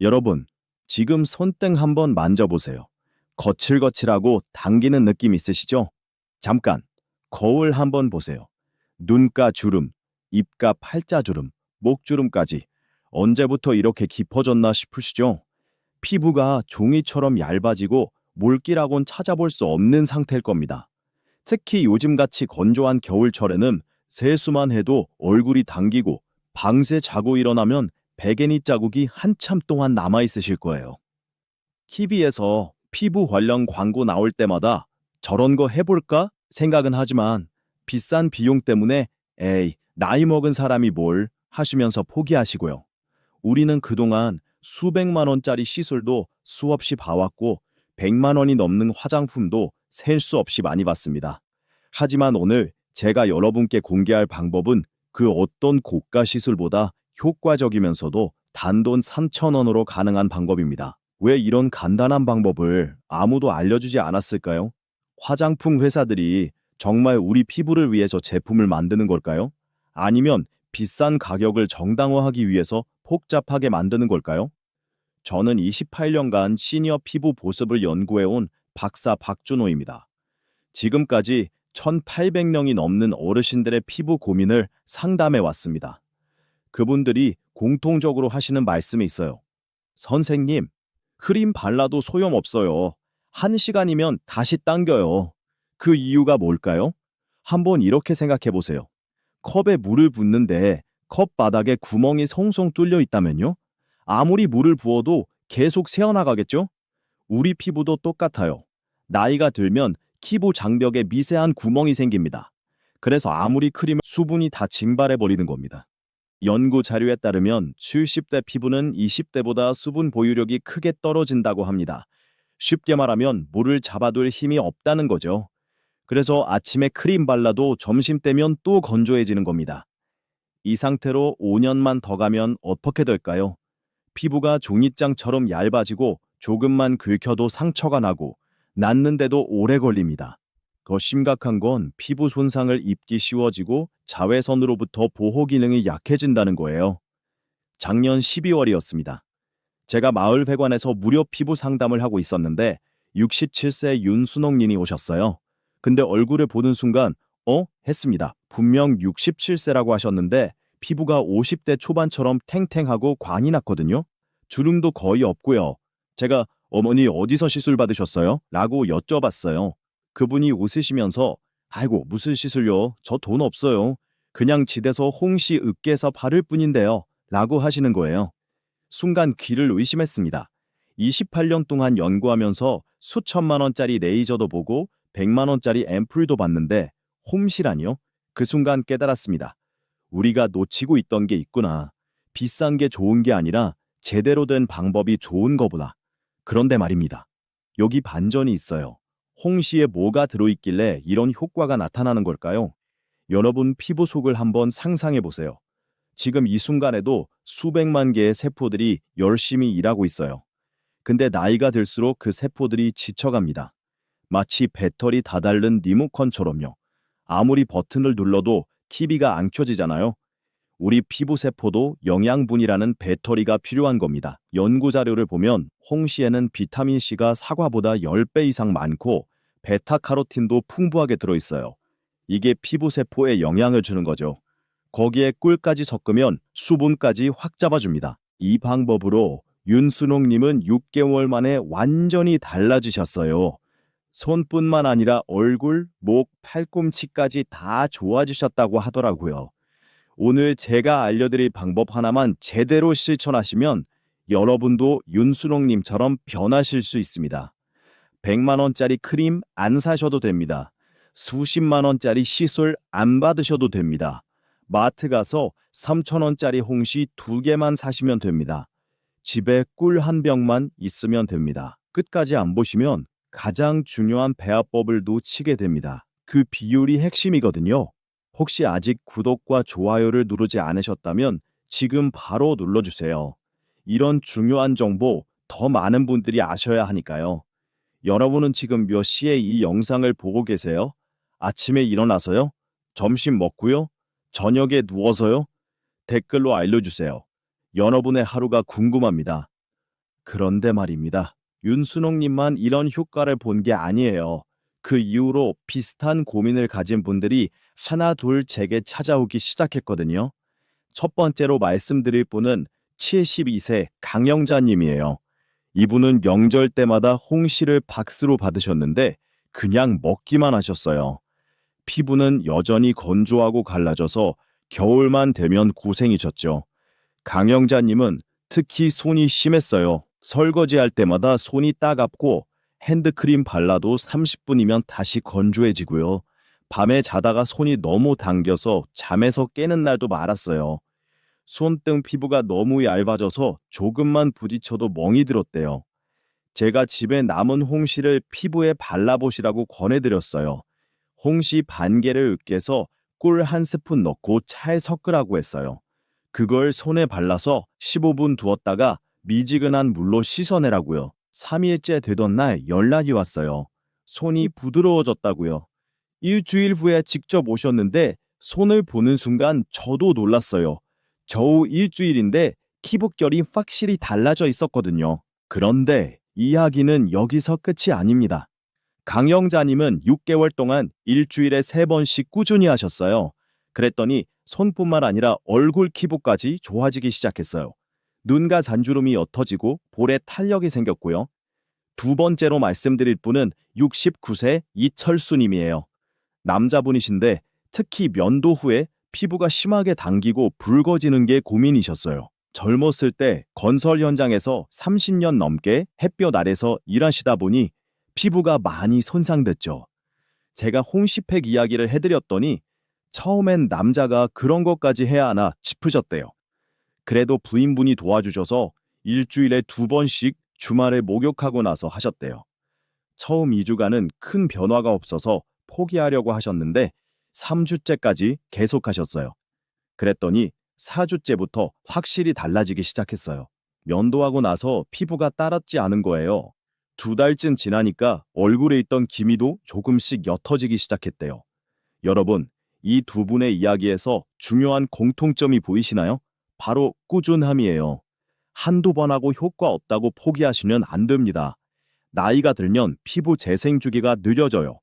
여러분, 지금 손등 한번 만져보세요. 거칠거칠하고 당기는 느낌 있으시죠? 잠깐, 거울 한번 보세요. 눈가 주름, 입가 팔자주름, 목주름까지 언제부터 이렇게 깊어졌나 싶으시죠? 피부가 종이처럼 얇아지고 물기라곤 찾아볼 수 없는 상태일 겁니다. 특히 요즘같이 건조한 겨울철에는 세수만 해도 얼굴이 당기고 방새 자고 일어나면 베개니 자국이 한참 동안 남아 있으실 거예요. TV에서 피부 관련 광고 나올 때마다 저런 거 해볼까 생각은 하지만 비싼 비용 때문에 에이, 나이 먹은 사람이 뭘 하시면서 포기하시고요. 우리는 그동안 수백만 원짜리 시술도 수없이 봐왔고 100만 원이 넘는 화장품도 셀 수 없이 많이 봤습니다. 하지만 오늘 제가 여러분께 공개할 방법은 그 어떤 고가 시술보다 효과적이면서도 단돈 3,000원으로 가능한 방법입니다. 왜 이런 간단한 방법을 아무도 알려주지 않았을까요? 화장품 회사들이 정말 우리 피부를 위해서 제품을 만드는 걸까요? 아니면 비싼 가격을 정당화하기 위해서 복잡하게 만드는 걸까요? 저는 28년간 시니어 피부 보습을 연구해온 박사 박준호입니다. 지금까지 1,800명이 넘는 어르신들의 피부 고민을 상담해 왔습니다. 그분들이 공통적으로 하시는 말씀이 있어요. 선생님, 크림 발라도 소용없어요. 한 시간이면 다시 당겨요. 그 이유가 뭘까요? 한번 이렇게 생각해 보세요. 컵에 물을 붓는데 컵 바닥에 구멍이 송송 뚫려 있다면요? 아무리 물을 부어도 계속 새어나가겠죠? 우리 피부도 똑같아요. 나이가 들면 피부 장벽에 미세한 구멍이 생깁니다. 그래서 아무리 크림을 수분이 다 증발해 버리는 겁니다. 연구 자료에 따르면 70대 피부는 20대보다 수분 보유력이 크게 떨어진다고 합니다. 쉽게 말하면 물을 잡아둘 힘이 없다는 거죠. 그래서 아침에 크림 발라도 점심 때면 또 건조해지는 겁니다. 이 상태로 5년만 더 가면 어떻게 될까요? 피부가 종이장처럼 얇아지고 조금만 긁혀도 상처가 나고 낫는데도 오래 걸립니다. 더 심각한 건 피부 손상을 입기 쉬워지고 자외선으로부터 보호 기능이 약해진다는 거예요. 작년 12월이었습니다. 제가 마을회관에서 무료 피부 상담을 하고 있었는데 67세 윤순옥님이 오셨어요. 근데 얼굴을 보는 순간 어? 했습니다. 분명 67세라고 하셨는데 피부가 50대 초반처럼 탱탱하고 광이 났거든요. 주름도 거의 없고요. 제가 어머니 어디서 시술 받으셨어요? 라고 여쭤봤어요. 그분이 웃으시면서 아이고 무슨 시술요? 저 돈 없어요. 그냥 집에서 홍시 으깨서 바를 뿐인데요. 라고 하시는 거예요. 순간 귀를 의심했습니다. 28년 동안 연구하면서 수천만 원짜리 레이저도 보고 100만 원짜리 앰플도 봤는데 홈시라니요? 그 순간 깨달았습니다. 우리가 놓치고 있던 게 있구나. 비싼 게 좋은 게 아니라 제대로 된 방법이 좋은 거구나. 그런데 말입니다. 여기 반전이 있어요. 홍시에 뭐가 들어있길래 이런 효과가 나타나는 걸까요? 여러분 피부 속을 한번 상상해 보세요. 지금 이 순간에도 수백만 개의 세포들이 열심히 일하고 있어요. 근데 나이가 들수록 그 세포들이 지쳐갑니다. 마치 배터리 다 닳는 리모컨처럼요. 아무리 버튼을 눌러도 TV가 안 켜지잖아요. 우리 피부 세포도 영양분이라는 배터리가 필요한 겁니다. 연구 자료를 보면 홍시에는 비타민 C가 사과보다 10배 이상 많고 베타카로틴도 풍부하게 들어있어요. 이게 피부 세포에 영향을 주는 거죠. 거기에 꿀까지 섞으면 수분까지 확 잡아줍니다. 이 방법으로 윤순옥님은 6개월 만에 완전히 달라지셨어요. 손뿐만 아니라 얼굴, 목, 팔꿈치까지 다 좋아지셨다고 하더라고요. 오늘 제가 알려드릴 방법 하나만 제대로 실천하시면 여러분도 윤순옥님처럼 변하실 수 있습니다. 100만 원짜리 크림 안 사셔도 됩니다. 수십만 원짜리 시술 안 받으셔도 됩니다. 마트 가서 3천 원짜리 홍시 두 개만 사시면 됩니다. 집에 꿀 한 병만 있으면 됩니다. 끝까지 안 보시면 가장 중요한 배합법을 놓치게 됩니다. 그 비율이 핵심이거든요. 혹시 아직 구독과 좋아요를 누르지 않으셨다면 지금 바로 눌러주세요. 이런 중요한 정보 더 많은 분들이 아셔야 하니까요. 여러분은 지금 몇 시에 이 영상을 보고 계세요? 아침에 일어나서요? 점심 먹고요? 저녁에 누워서요? 댓글로 알려주세요. 여러분의 하루가 궁금합니다. 그런데 말입니다. 윤순옥님만 이런 효과를 본 게 아니에요. 그 이후로 비슷한 고민을 가진 분들이 하나 둘 제게 찾아오기 시작했거든요. 첫 번째로 말씀드릴 분은 72세 강영자님이에요. 이분은 명절 때마다 홍시를 박스로 받으셨는데 그냥 먹기만 하셨어요. 피부는 여전히 건조하고 갈라져서 겨울만 되면 고생이셨죠. 강영자님은 특히 손이 심했어요. 설거지할 때마다 손이 따갑고 핸드크림 발라도 30분이면 다시 건조해지고요. 밤에 자다가 손이 너무 당겨서 잠에서 깨는 날도 많았어요. 손등 피부가 너무 얇아져서 조금만 부딪혀도 멍이 들었대요. 제가 집에 남은 홍시를 피부에 발라보시라고 권해드렸어요. 홍시 반 개를 으깨서 꿀 한 스푼 넣고 차에 섞으라고 했어요. 그걸 손에 발라서 15분 두었다가 미지근한 물로 씻어내라고요. 3일째 되던 날 연락이 왔어요. 손이 부드러워졌다고요. 일주일 후에 직접 오셨는데 손을 보는 순간 저도 놀랐어요. 겨우 일주일인데 피부결이 확실히 달라져 있었거든요. 그런데 이야기는 여기서 끝이 아닙니다. 강영자님은 6개월 동안 일주일에 3번씩 꾸준히 하셨어요. 그랬더니 손뿐만 아니라 얼굴 피부까지 좋아지기 시작했어요. 눈과 잔주름이 옅어지고 볼에 탄력이 생겼고요. 두 번째로 말씀드릴 분은 69세 이철수님이에요. 남자분이신데 특히 면도 후에 피부가 심하게 당기고 붉어지는 게 고민이셨어요. 젊었을 때 건설 현장에서 30년 넘게 햇볕 아래서 일하시다 보니 피부가 많이 손상됐죠. 제가 홍시팩 이야기를 해드렸더니 처음엔 남자가 그런 것까지 해야 하나 싶으셨대요. 그래도 부인분이 도와주셔서 일주일에 두 번씩 주말에 목욕하고 나서 하셨대요. 처음 2주간은 큰 변화가 없어서 포기하려고 하셨는데 3주째까지 계속하셨어요. 그랬더니 4주째부터 확실히 달라지기 시작했어요. 면도하고 나서 피부가 따랐지 않은 거예요. 두 달쯤 지나니까 얼굴에 있던 기미도 조금씩 옅어지기 시작했대요. 여러분, 이 두 분의 이야기에서 중요한 공통점이 보이시나요? 바로 꾸준함이에요. 한두 번 하고 효과 없다고 포기하시면 안 됩니다. 나이가 들면 피부 재생 주기가 느려져요.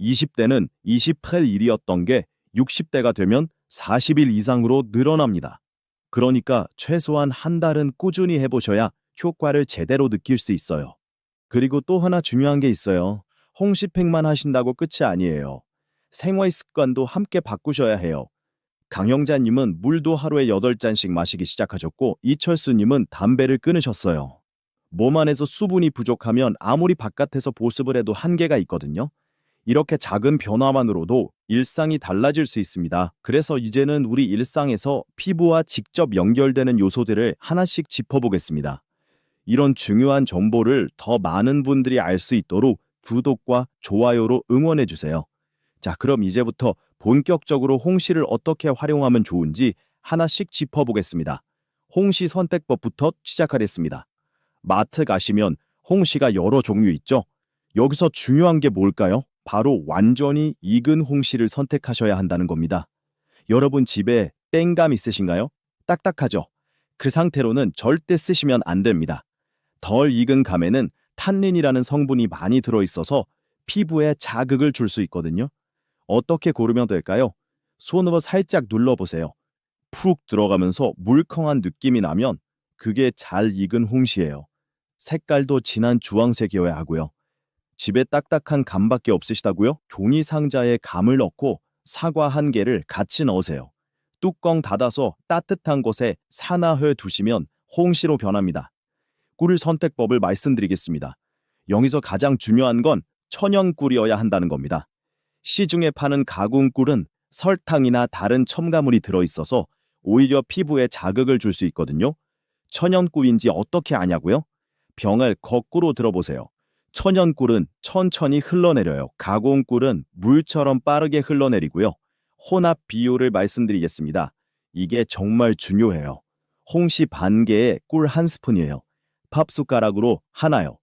20대는 28일이었던 게 60대가 되면 40일 이상으로 늘어납니다. 그러니까 최소한 한 달은 꾸준히 해보셔야 효과를 제대로 느낄 수 있어요. 그리고 또 하나 중요한 게 있어요. 홍시팩만 하신다고 끝이 아니에요. 생활 습관도 함께 바꾸셔야 해요. 강영자님은 물도 하루에 8잔씩 마시기 시작하셨고 이철수님은 담배를 끊으셨어요. 몸 안에서 수분이 부족하면 아무리 바깥에서 보습을 해도 한계가 있거든요. 이렇게 작은 변화만으로도 일상이 달라질 수 있습니다. 그래서 이제는 우리 일상에서 피부와 직접 연결되는 요소들을 하나씩 짚어보겠습니다. 이런 중요한 정보를 더 많은 분들이 알 수 있도록 구독과 좋아요로 응원해주세요. 자, 그럼 이제부터 본격적으로 홍시를 어떻게 활용하면 좋은지 하나씩 짚어보겠습니다. 홍시 선택법부터 시작하겠습니다. 마트 가시면 홍시가 여러 종류 있죠? 여기서 중요한 게 뭘까요? 바로 완전히 익은 홍시를 선택하셔야 한다는 겁니다. 여러분 집에 땡감 있으신가요? 딱딱하죠? 그 상태로는 절대 쓰시면 안 됩니다. 덜 익은 감에는 탄닌이라는 성분이 많이 들어있어서 피부에 자극을 줄 수 있거든요. 어떻게 고르면 될까요? 손으로 살짝 눌러보세요. 푹 들어가면서 물컹한 느낌이 나면 그게 잘 익은 홍시예요. 색깔도 진한 주황색이어야 하고요. 집에 딱딱한 감밖에 없으시다고요? 종이 상자에 감을 넣고 사과 한 개를 같이 넣으세요. 뚜껑 닫아서 따뜻한 곳에 사나흘 두시면 홍시로 변합니다. 꿀 선택법을 말씀드리겠습니다. 여기서 가장 중요한 건 천연 꿀이어야 한다는 겁니다. 시중에 파는 가공 꿀은 설탕이나 다른 첨가물이 들어있어서 오히려 피부에 자극을 줄 수 있거든요. 천연 꿀인지 어떻게 아냐고요? 병을 거꾸로 들어보세요. 천연 꿀은 천천히 흘러내려요. 가공 꿀은 물처럼 빠르게 흘러내리고요. 혼합 비율을 말씀드리겠습니다. 이게 정말 중요해요. 홍시 반 개에 꿀 한 스푼이에요. 밥 숟가락으로 하나요.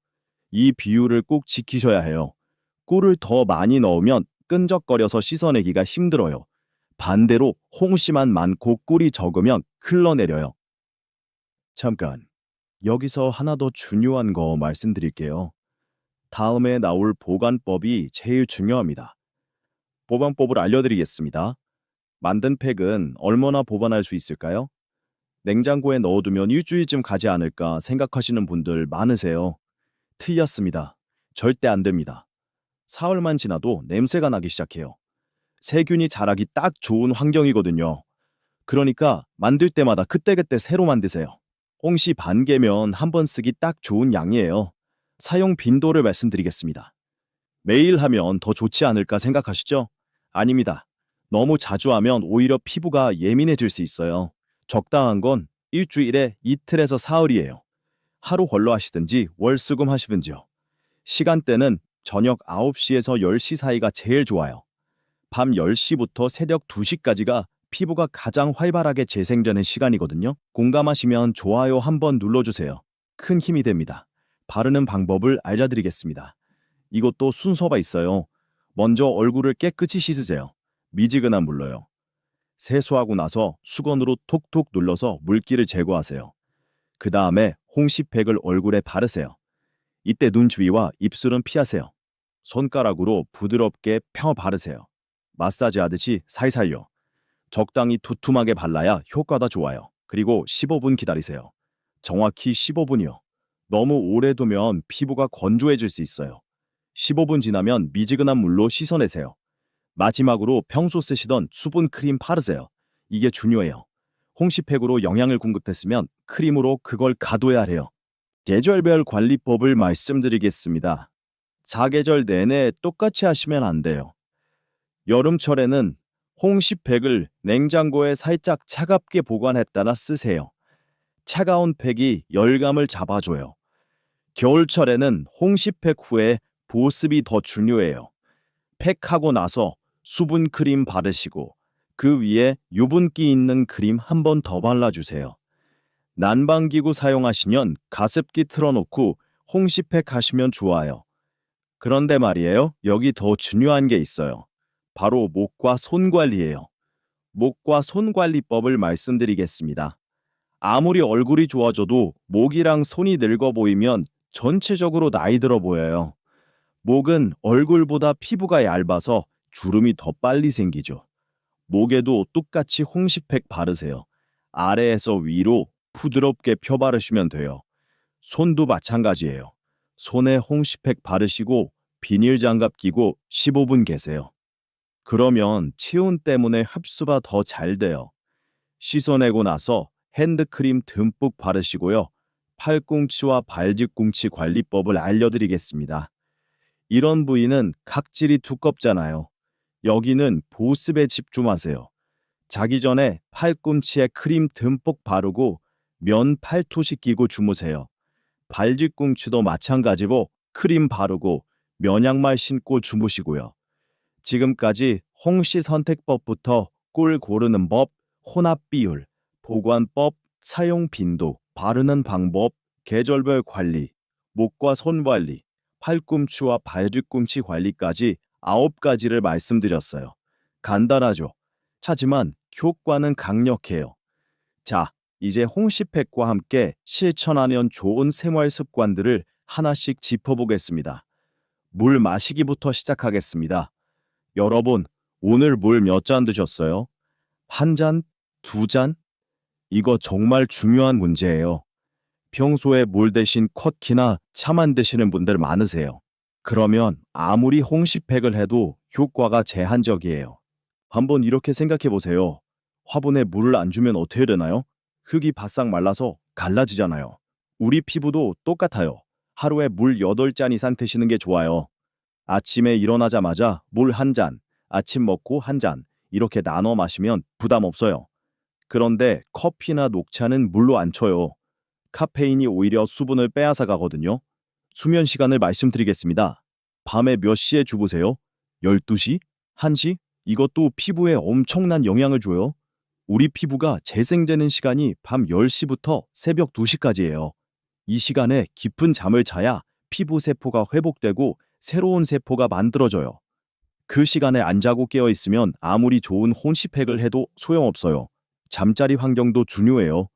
이 비율을 꼭 지키셔야 해요. 꿀을 더 많이 넣으면 끈적거려서 씻어내기가 힘들어요. 반대로 홍시만 많고 꿀이 적으면 흘러내려요. 잠깐. 여기서 하나 더 중요한 거 말씀드릴게요. 다음에 나올 보관법이 제일 중요합니다. 보관법을 알려드리겠습니다. 만든 팩은 얼마나 보관할 수 있을까요? 냉장고에 넣어두면 일주일쯤 가지 않을까 생각하시는 분들 많으세요. 틀렸습니다. 절대 안 됩니다. 사흘만 지나도 냄새가 나기 시작해요. 세균이 자라기 딱 좋은 환경이거든요. 그러니까 만들 때마다 그때그때 새로 만드세요. 홍시 반 개면 한 번 쓰기 딱 좋은 양이에요. 사용 빈도를 말씀드리겠습니다. 매일 하면 더 좋지 않을까 생각하시죠? 아닙니다. 너무 자주 하면 오히려 피부가 예민해질 수 있어요. 적당한 건 일주일에 이틀에서 사흘이에요. 하루 걸러 하시든지 월수금 하시든지요. 시간대는 저녁 9시에서 10시 사이가 제일 좋아요. 밤 10시부터 새벽 2시까지가 피부가 가장 활발하게 재생되는 시간이거든요. 공감하시면 좋아요 한번 눌러주세요. 큰 힘이 됩니다. 바르는 방법을 알려드리겠습니다. 이것도 순서가 있어요. 먼저 얼굴을 깨끗이 씻으세요. 미지근한 물로요. 세수하고 나서 수건으로 톡톡 눌러서 물기를 제거하세요. 그 다음에 홍시팩을 얼굴에 바르세요. 이때 눈 주위와 입술은 피하세요. 손가락으로 부드럽게 펴 바르세요. 마사지 하듯이 살살요. 적당히 두툼하게 발라야 효과가 좋아요. 그리고 15분 기다리세요. 정확히 15분이요. 너무 오래 두면 피부가 건조해질 수 있어요. 15분 지나면 미지근한 물로 씻어내세요. 마지막으로 평소 쓰시던 수분 크림 바르세요. 이게 중요해요. 홍시팩으로 영양을 공급했으면 크림으로 그걸 가둬야 해요. 계절별 관리법을 말씀드리겠습니다. 사계절 내내 똑같이 하시면 안 돼요. 여름철에는 홍시팩을 냉장고에 살짝 차갑게 보관했다가 쓰세요. 차가운 팩이 열감을 잡아줘요. 겨울철에는 홍시팩 후에 보습이 더 중요해요. 팩하고 나서 수분 크림 바르시고 그 위에 유분기 있는 크림 한 번 더 발라주세요. 난방기구 사용하시면 가습기 틀어놓고 홍시팩 하시면 좋아요. 그런데 말이에요. 여기 더 중요한 게 있어요. 바로 목과 손 관리예요. 목과 손 관리법을 말씀드리겠습니다. 아무리 얼굴이 좋아져도 목이랑 손이 늙어 보이면 전체적으로 나이 들어 보여요. 목은 얼굴보다 피부가 얇아서 주름이 더 빨리 생기죠. 목에도 똑같이 홍시팩 바르세요. 아래에서 위로 부드럽게 펴 바르시면 돼요. 손도 마찬가지예요. 손에 홍시팩 바르시고 비닐 장갑 끼고 15분 계세요. 그러면 체온 때문에 흡수가 더 잘 돼요. 씻어내고 나서 핸드크림 듬뿍 바르시고요. 팔꿈치와 발뒤꿈치 관리법을 알려드리겠습니다. 이런 부위는 각질이 두껍잖아요. 여기는 보습에 집중하세요. 자기 전에 팔꿈치에 크림 듬뿍 바르고 면 팔토시 끼고 주무세요. 발뒤꿈치도 마찬가지로 크림 바르고 면양말 신고 주무시고요. 지금까지 홍시 선택법부터 꿀 고르는 법, 혼합 비율, 보관법, 사용 빈도, 바르는 방법, 계절별 관리, 목과 손 관리, 팔꿈치와 발뒤꿈치 관리까지 아홉 가지를 말씀드렸어요. 간단하죠. 하지만 효과는 강력해요. 자, 이제 홍시팩과 함께 실천하면 좋은 생활 습관들을 하나씩 짚어보겠습니다. 물 마시기부터 시작하겠습니다. 여러분, 오늘 물 몇 잔 드셨어요? 한 잔? 두 잔? 이거 정말 중요한 문제예요. 평소에 물 대신 컷키나 차만 드시는 분들 많으세요. 그러면 아무리 홍시팩을 해도 효과가 제한적이에요. 한번 이렇게 생각해 보세요. 화분에 물을 안 주면 어떻게 되나요? 흙이 바싹 말라서 갈라지잖아요. 우리 피부도 똑같아요. 하루에 물 8잔 이상 드시는 게 좋아요. 아침에 일어나자마자 물 한 잔, 아침 먹고 한 잔, 이렇게 나눠 마시면 부담 없어요. 그런데 커피나 녹차는 물로 안 쳐요. 카페인이 오히려 수분을 빼앗아 가거든요. 수면 시간을 말씀드리겠습니다. 밤에 몇 시에 주무세요? 12시? 1시? 이것도 피부에 엄청난 영향을 줘요. 우리 피부가 재생되는 시간이 밤 10시부터 새벽 2시까지예요. 이 시간에 깊은 잠을 자야 피부 세포가 회복되고 새로운 세포가 만들어져요. 그 시간에 안 자고 깨어 있으면 아무리 좋은 혼시팩을 해도 소용없어요. 잠자리 환경도 중요해요.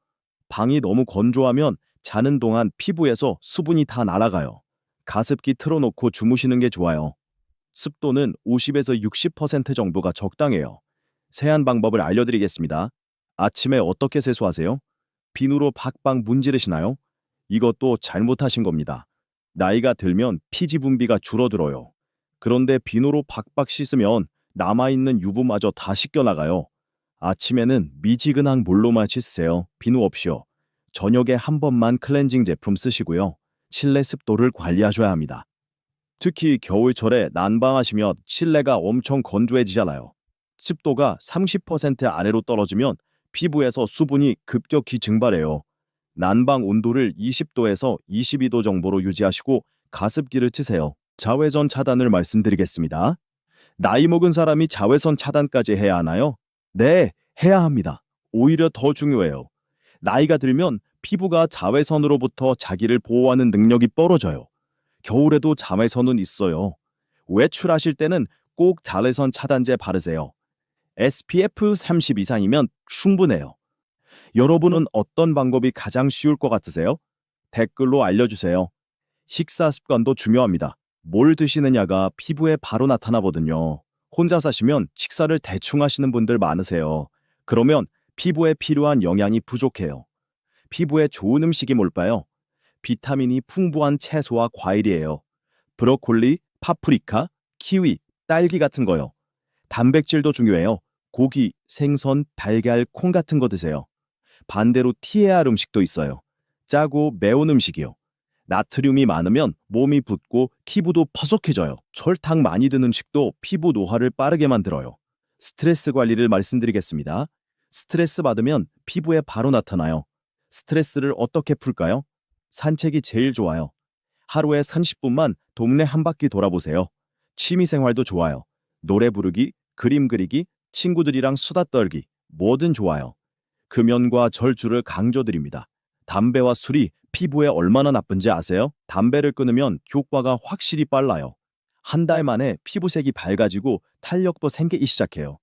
방이 너무 건조하면 자는 동안 피부에서 수분이 다 날아가요. 가습기 틀어놓고 주무시는 게 좋아요. 습도는 50에서 60% 정도가 적당해요. 세안 방법을 알려드리겠습니다. 아침에 어떻게 세수하세요? 비누로 박박 문지르시나요? 이것도 잘못하신 겁니다. 나이가 들면 피지 분비가 줄어들어요. 그런데 비누로 박박 씻으면 남아있는 유분마저 다 씻겨나가요. 아침에는 미지근한 물로만 씻으세요. 비누 없이요. 저녁에 한 번만 클렌징 제품 쓰시고요. 실내 습도를 관리하셔야 합니다. 특히 겨울철에 난방하시면 실내가 엄청 건조해지잖아요. 습도가 30% 아래로 떨어지면 피부에서 수분이 급격히 증발해요. 난방 온도를 20도에서 22도 정도로 유지하시고 가습기를 트세요. 자외선 차단을 말씀드리겠습니다. 나이 먹은 사람이 자외선 차단까지 해야 하나요? 네, 해야 합니다. 오히려 더 중요해요. 나이가 들면 피부가 자외선으로부터 자기를 보호하는 능력이 떨어져요. 겨울에도 자외선은 있어요. 외출하실 때는 꼭 자외선 차단제 바르세요. SPF 30 이상이면 충분해요. 여러분은 어떤 방법이 가장 쉬울 것 같으세요? 댓글로 알려주세요. 식사 습관도 중요합니다. 뭘 드시느냐가 피부에 바로 나타나거든요. 혼자 사시면 식사를 대충 하시는 분들 많으세요. 그러면 피부에 필요한 영양이 부족해요. 피부에 좋은 음식이 뭘까요? 비타민이 풍부한 채소와 과일이에요. 브로콜리, 파프리카, 키위, 딸기 같은 거요. 단백질도 중요해요. 고기, 생선, 달걀, 콩 같은 거 드세요. 반대로 TAR 음식도 있어요. 짜고 매운 음식이요. 나트륨이 많으면 몸이 붓고 피부도 퍼석해져요. 설탕 많이 드는 음식도 피부 노화를 빠르게 만들어요. 스트레스 관리를 말씀드리겠습니다. 스트레스 받으면 피부에 바로 나타나요. 스트레스를 어떻게 풀까요? 산책이 제일 좋아요. 하루에 30분만 동네 한 바퀴 돌아보세요. 취미 생활도 좋아요. 노래 부르기, 그림 그리기, 친구들이랑 수다 떨기, 뭐든 좋아요. 금연과 절주를 강조드립니다. 담배와 술이 피부에 얼마나 나쁜지 아세요? 담배를 끊으면 효과가 확실히 빨라요. 한 달 만에 피부색이 밝아지고 탄력도 생기기 시작해요.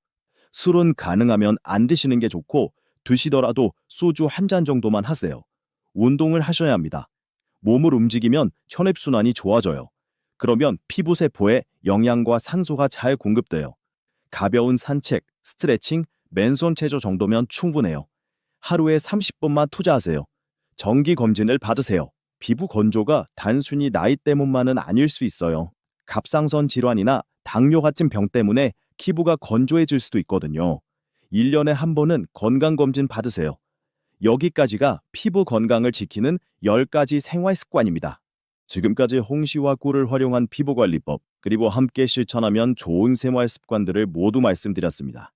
술은 가능하면 안 드시는 게 좋고 드시더라도 소주 한 잔 정도만 하세요. 운동을 하셔야 합니다. 몸을 움직이면 혈액순환이 좋아져요. 그러면 피부 세포에 영양과 산소가 잘 공급돼요. 가벼운 산책, 스트레칭, 맨손 체조 정도면 충분해요. 하루에 30분만 투자하세요. 정기 검진을 받으세요. 피부 건조가 단순히 나이 때문만은 아닐 수 있어요. 갑상선 질환이나 당뇨 같은 병 때문에 피부가 건조해질 수도 있거든요. 1년에 한 번은 건강검진 받으세요. 여기까지가 피부 건강을 지키는 10가지 생활 습관입니다. 지금까지 홍시와 꿀을 활용한 피부관리법, 그리고 함께 실천하면 좋은 생활 습관들을 모두 말씀드렸습니다.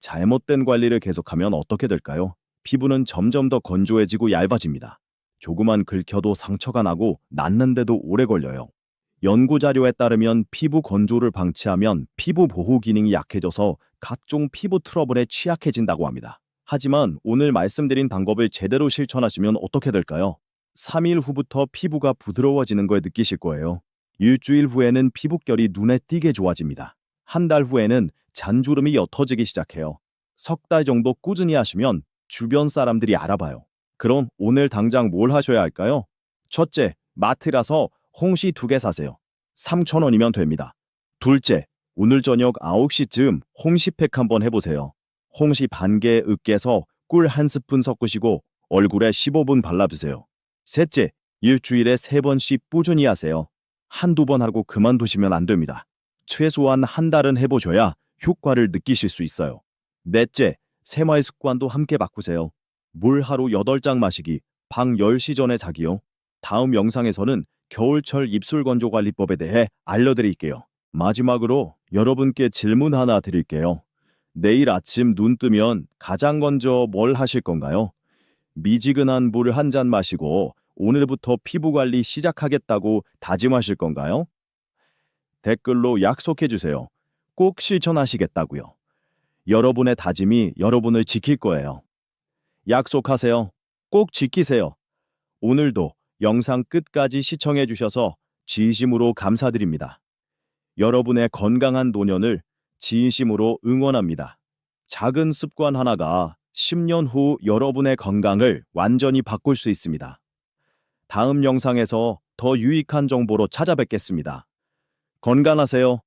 잘못된 관리를 계속하면 어떻게 될까요? 피부는 점점 더 건조해지고 얇아집니다. 조그만 긁혀도 상처가 나고 낫는데도 오래 걸려요. 연구 자료에 따르면 피부 건조를 방치하면 피부 보호 기능이 약해져서 각종 피부 트러블에 취약해진다고 합니다. 하지만 오늘 말씀드린 방법을 제대로 실천하시면 어떻게 될까요? 3일 후부터 피부가 부드러워지는 걸 느끼실 거예요. 일주일 후에는 피부결이 눈에 띄게 좋아집니다. 한 달 후에는 잔주름이 옅어지기 시작해요. 석 달 정도 꾸준히 하시면 주변 사람들이 알아봐요. 그럼 오늘 당장 뭘 하셔야 할까요? 첫째, 마트라서 홍시 두 개 사세요. 3,000원이면 됩니다. 둘째, 오늘 저녁 9시쯤 홍시팩 한번 해보세요. 홍시 반 개 으깨서 꿀 한 스푼 섞으시고 얼굴에 15분 발라주세요. 셋째, 일주일에 세 번씩 꾸준히 하세요. 한두 번 하고 그만두시면 안 됩니다. 최소한 한 달은 해보셔야 효과를 느끼실 수 있어요. 넷째, 생활 습관도 함께 바꾸세요. 물 하루 8장 마시기, 방 10시 전에 자기요. 다음 영상에서는 겨울철 입술 건조 관리법에 대해 알려드릴게요. 마지막으로 여러분께 질문 하나 드릴게요. 내일 아침 눈 뜨면 가장 먼저 뭘 하실 건가요? 미지근한 물 한 잔 마시고 오늘부터 피부 관리 시작하겠다고 다짐하실 건가요? 댓글로 약속해 주세요. 꼭 실천하시겠다고요. 여러분의 다짐이 여러분을 지킬 거예요. 약속하세요. 꼭 지키세요. 오늘도 영상 끝까지 시청해 주셔서 진심으로 감사드립니다. 여러분의 건강한 노년을 진심으로 응원합니다. 작은 습관 하나가 10년 후 여러분의 건강을 완전히 바꿀 수 있습니다. 다음 영상에서 더 유익한 정보로 찾아뵙겠습니다. 건강하세요.